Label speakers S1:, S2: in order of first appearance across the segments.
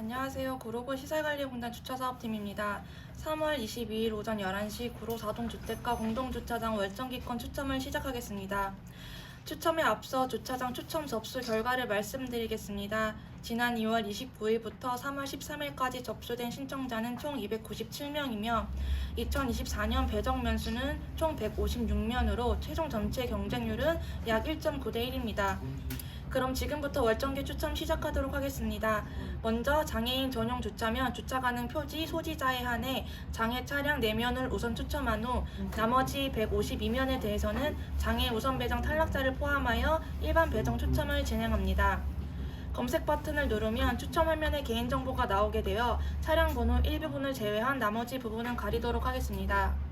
S1: 안녕하세요. 구로구 시설관리공단 주차사업팀입니다. 3월 22일 오전 11시 구로 4동 주택가 공동주차장 월정기권 추첨을 시작하겠습니다. 추첨에 앞서 주차장 추첨 접수 결과를 말씀드리겠습니다. 지난 2월 29일부터 3월 13일까지 접수된 신청자는 총 297명이며 2024년 배정 면수는 총 156면으로 최종 전체 경쟁률은 약 1.9대 1입니다. 그럼 지금부터 월정기 추첨 시작하도록 하겠습니다. 먼저 장애인 전용 주차면 주차 가능 표지 소지자에 한해 장애 차량 4면을 우선 추첨한 후 나머지 152면에 대해서는 장애 우선 배정 탈락자를 포함하여 일반 배정 추첨을 진행합니다. 검색 버튼을 누르면 추첨 화면에 개인정보가 나오게 되어 차량 번호 일부분을 제외한 나머지 부분은 가리도록 하겠습니다.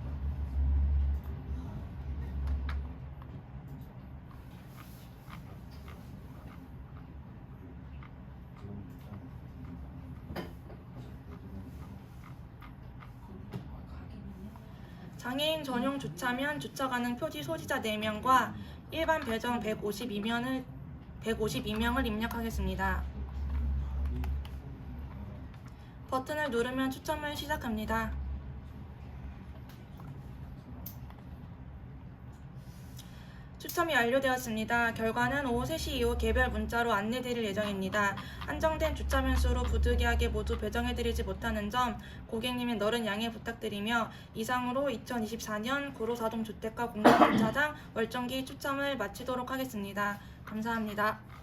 S1: 장애인 전용 주차면 주차 가능 표지 소지자 4명과 일반 배정 152명을 152명을 입력하겠습니다. 버튼을 누르면 추첨을 시작합니다. 추첨이 완료되었습니다. 결과는 오후 3시 이후 개별 문자로 안내드릴 예정입니다. 한정된 주차 면 수로 부득이하게 모두 배정해드리지 못하는 점 고객님의 너른 양해 부탁드리며 이상으로 2024년 구로사동 주택가 공동주차장 월정기 추첨을 마치도록 하겠습니다. 감사합니다.